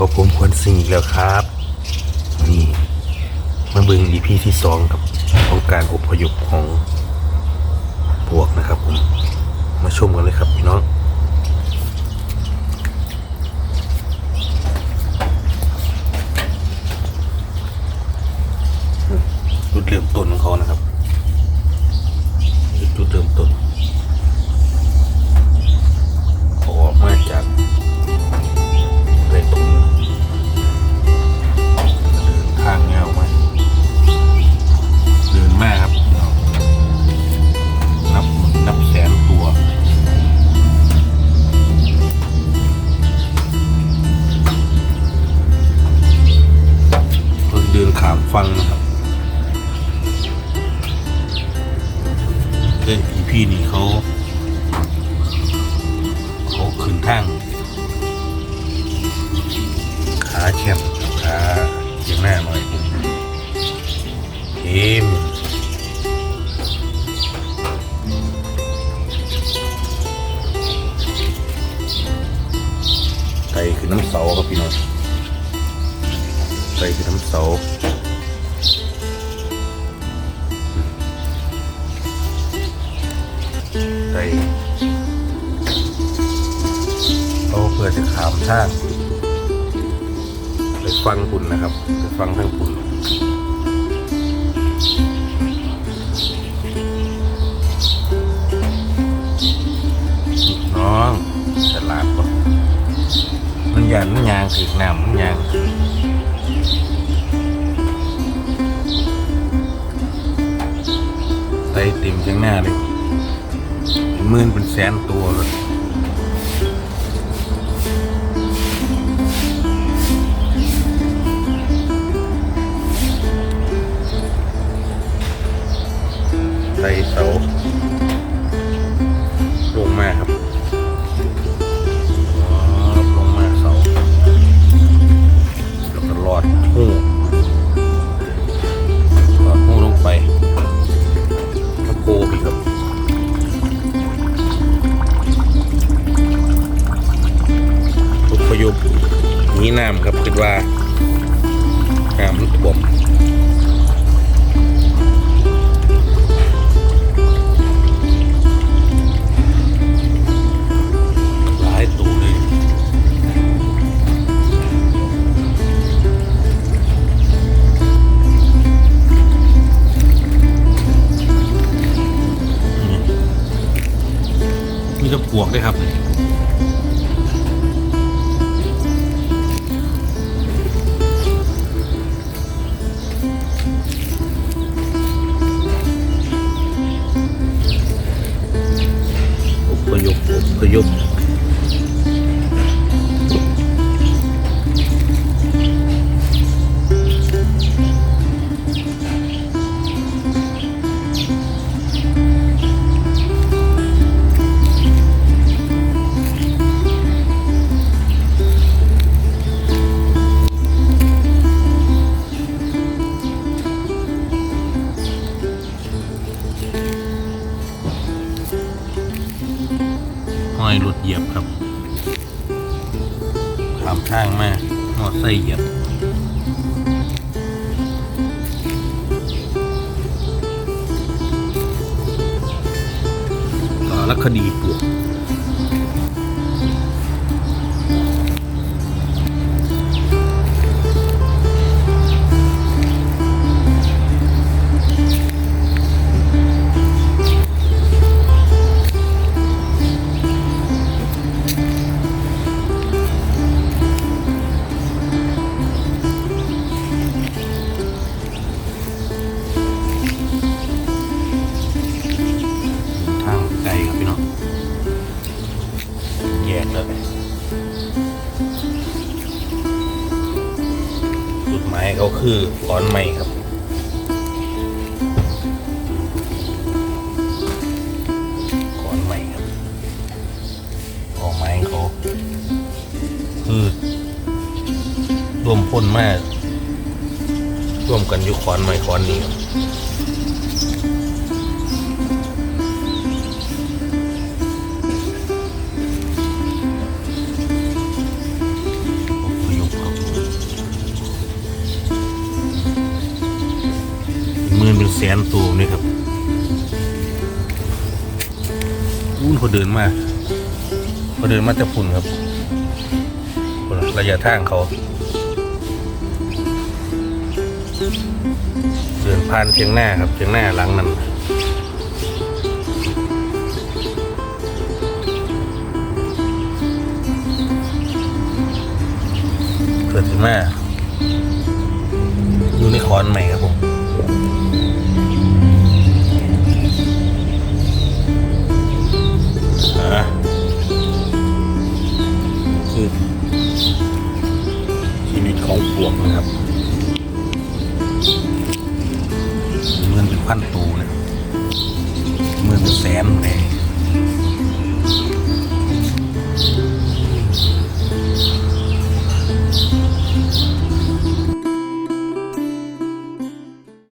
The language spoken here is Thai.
ก็ผมควรสิ่งอีกแล้วครับ นี่มาเบิ่ง EP ที่สองกับของการอพยพของพวกนะครับผมมาชมกันเลยครับพี่น้องจุดเริ่มต้นของเขานะครับจุดเริ่มต้นเขาออกมาจาก ฟังนะครับเอ้ยอีพี่นี่เขา เขาขึ้นทางขาแคบขาเอียงหน้าหน่อยผมเอ็มไตคือน้ำเสาครับพี่น้องไตคือน้ำเสา ไตเขาเพื่อจะขามทางไปฟังคุณนะครับไปฟังทั้งคุณน้องฉลาดปะมันยันมันยางถึงน้ำมันยางไตเต็มจังหน้าเลย หมื่นเป็นแสนตัวเลย หนี้น้ำครับคิดว่าน้ำมันท่วมหลายตัวเลยมีกระปวกด้วยครับ อยรถเหยียบครับขามทางมากมอไซค์เหยียบสารคดีปวก คือก้อนไม้ครับก้อนไม้ครับก้อนไม้เขาคือรวมพ่นมากร่วมกันอยู่ขอนไม้ขอนนี้ครับ แสนตัวนี่ครับอุ้นเขาเดินมาเขาเดินมาแต่ฝุ่นครับระยะทางเขา เดินผ่านเชียงหน้าครับเชียงหน้าหลังนั้นเกิดขึ้นมาอยู่ในคอนใหม่ครับผม คือชีวิตของปวกนะครับเงินเป็นพันตูเนี่ยเงินเป็นแสนเลย